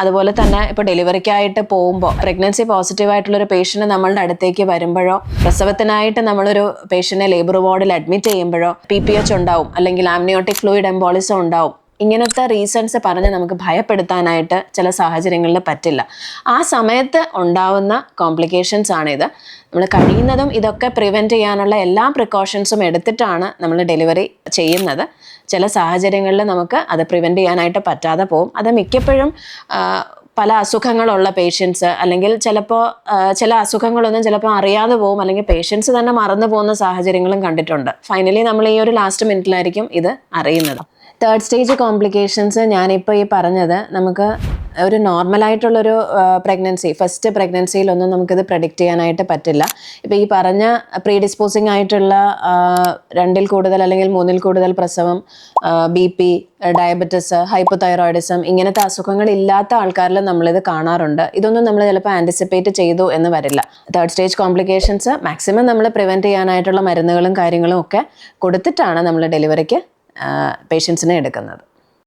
അതുപോലെ തന്നെ ഇപ്പോൾ ഡെലിവറിക്കായിട്ട് പോകുമ്പോൾ പ്രഗ്നൻസി പോസിറ്റീവ് ആയിട്ടുള്ള ഒരു പേഷ്യന്റ് നമ്മളുടെ അടുത്തേക്ക് വരുമ്പോഴോ പ്രസവത്തിനായിട്ട് നമ്മളൊരു പേഷ്യന്റെ ലേബർ വാർഡിൽ അഡ്മിറ്റ് ചെയ്യുമ്പോഴോ പി പി എച്ച് ഉണ്ടാവും അല്ലെങ്കിൽ ആംനിയോട്ടിക് ഫ്ലൂയിഡ് എംബോളിസം ഉണ്ടാവും. ഇങ്ങനത്തെ റീസൺസ് പറഞ്ഞ് നമുക്ക് ഭയപ്പെടുത്താനായിട്ട് ചില സാഹചര്യങ്ങളിൽ പറ്റില്ല. ആ സമയത്ത് ഉണ്ടാവുന്ന കോംപ്ലിക്കേഷൻസ് ആണിത്. നമ്മൾ കഴിയുന്നതും ഇതൊക്കെ പ്രിവെന്റ് ചെയ്യാനുള്ള എല്ലാ പ്രിക്കോഷൻസും എടുത്തിട്ടാണ് നമ്മൾ ഡെലിവറി ചെയ്യുന്നത്. ചില സാഹചര്യങ്ങളിൽ നമുക്ക് അത് പ്രിവെന്റ് ചെയ്യാനായിട്ട് പറ്റാതെ പോകും. അത് മിക്കപ്പോഴും പല അസുഖങ്ങളുള്ള പേഷ്യൻസ് അല്ലെങ്കിൽ ചിലപ്പോൾ ചില അസുഖങ്ങളൊന്നും ചിലപ്പോൾ അറിയാതെ പോകും അല്ലെങ്കിൽ പേഷ്യൻസ് തന്നെ മറന്നു പോകുന്ന സാഹചര്യങ്ങളും കണ്ടിട്ടുണ്ട്. ഫൈനലി നമ്മൾ ഈ ഒരു ലാസ്റ്റ് മിനിറ്റിലായിരിക്കും ഇത് അറിയുന്നത്. തേർഡ് സ്റ്റേജ് കോംപ്ലിക്കേഷൻസ് ഞാനിപ്പോൾ ഈ പറഞ്ഞത് നമുക്ക് ഒരു നോർമലായിട്ടുള്ളൊരു പ്രഗ്നൻസി ഫസ്റ്റ് പ്രഗ്നൻസിയിലൊന്നും നമുക്കിത് പ്രഡിക്റ്റ് ചെയ്യാനായിട്ട് പറ്റില്ല. ഇപ്പോൾ ഈ പറഞ്ഞ പ്രീഡിസ്പോസിങ് ആയിട്ടുള്ള രണ്ടിൽ കൂടുതൽ അല്ലെങ്കിൽ മൂന്നിൽ കൂടുതൽ പ്രസവം ബി പി ഡയബറ്റിസ് ഹൈപ്പോതൈറോയിഡിസം ഇങ്ങനത്തെ അസുഖങ്ങൾ ഇല്ലാത്ത ആൾക്കാരിൽ നമ്മളിത് കാണാറുണ്ട്. ഇതൊന്നും നമ്മൾ ചിലപ്പോൾ ആന്റിസിപ്പേറ്റ് ചെയ്തു എന്ന് വരില്ല. തേർഡ് സ്റ്റേജ് കോംപ്ലിക്കേഷൻസ് മാക്സിമം നമ്മൾ പ്രിവെന്റ് ചെയ്യാനായിട്ടുള്ള മരുന്നുകളും കാര്യങ്ങളും ഒക്കെ കൊടുത്തിട്ടാണ് നമ്മൾ ഡെലിവറിക്ക് പേഷ്യൻസിനെ എടുക്കുന്നത്.